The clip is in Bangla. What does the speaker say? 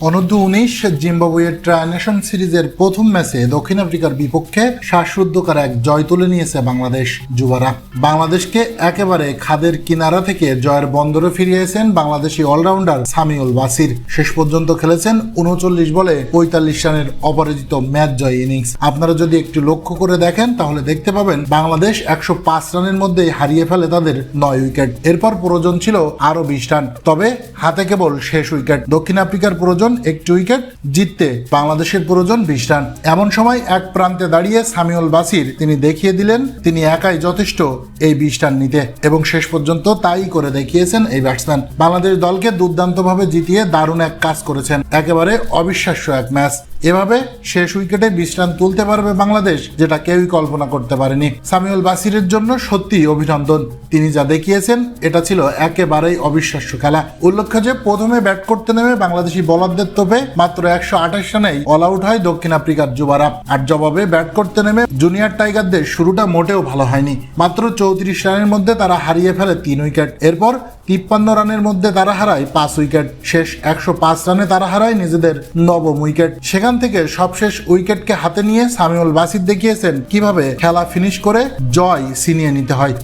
অনূর্ধ্ব উনিশ জিম্বাবুয়ের ট্রায়ানেশন সিরিজের প্রথম ম্যাচে দক্ষিণ আফ্রিকার বিপক্ষে শ্বাসরুদ্ধকর এক জয় তুলে নিয়েছে বাংলাদেশ যুবারা। বাংলাদেশকে একেবারে খাদের কিনারা থেকে জয়ের বন্দরে ফিরিয়েছেন বাংলাদেশি অলরাউন্ডার সামিউল বাসির। শেষ পর্যন্ত খেলেছেন উনচল্লিশ বলে পঁয়তাল্লিশ রানের অপরাজিত ম্যাচ জয় ইনিংস। আপনারা যদি একটু লক্ষ্য করে দেখেন, তাহলে দেখতে পাবেন বাংলাদেশ একশো পাঁচ রানের মধ্যে হারিয়ে ফেলে তাদের নয় উইকেট। এরপর প্রয়োজন ছিল আরও বিশ রান। তবে হাতে কেবল শেষ উইকেট। দক্ষিণ আফ্রিকার প্রয়োজন একটি উইকেট, জিততে বাংলাদেশের প্রয়োজন বিশ রান। এমন সময় এক প্রান্তে দাঁড়িয়ে সামিউল বাসির তিনি দেখিয়ে দিলেন, তিনি একাই যথেষ্ট এই বিশ রান নিতে। এবং শেষ পর্যন্ত তাই করে দেখিয়েছেন এই ব্যাটসম্যান বাংলাদেশ দলকে দুর্দান্তভাবে জিতিয়ে দারুণ এক কাজ করেছেন। একেবারে অবিশ্বাস্য এক ম্যাচ। এভাবে শেষ উইকেটে বিশ রান তুলতে পারবে বাংলাদেশ, যেটা কেউই কল্পনা করতে পারেনি। সামিউল বাসিরের জন্য সত্যি অভিনন্দন। তিনি যা দেখিয়েছেন, এটা ছিল একেবারেই অবিশ্বাস্য খেলা। উল্লেখ্য যে, প্রথমে ব্যাট করতে নেমে বাংলাদেশি বলারদের তোপে মাত্র একশো আঠাশ রানেই অল আউট হয় দক্ষিণ আফ্রিকার যুবারা। আর জবাবে ব্যাট করতে নেমে জুনিয়র টাইগারদের শুরুটা মোটেও ভালো হয়নি। মাত্র চৌত্রিশ রানের মধ্যে তারা হারিয়ে ফেলে তিন উইকেট। এরপর তিপ্পান্ন রানের মধ্যে তারা হারায় পাঁচ উইকেট। শেষ একশো পাঁচ রানে তারা হারায় নিজেদের নবম উইকেট। সেখান থেকে সবশেষ উইকেটকে হাতে নিয়ে সামিউল বাসির দেখিয়েছেন কীভাবে খেলা ফিনিশ করে জয় ছিনিয়ে নিতে হয়।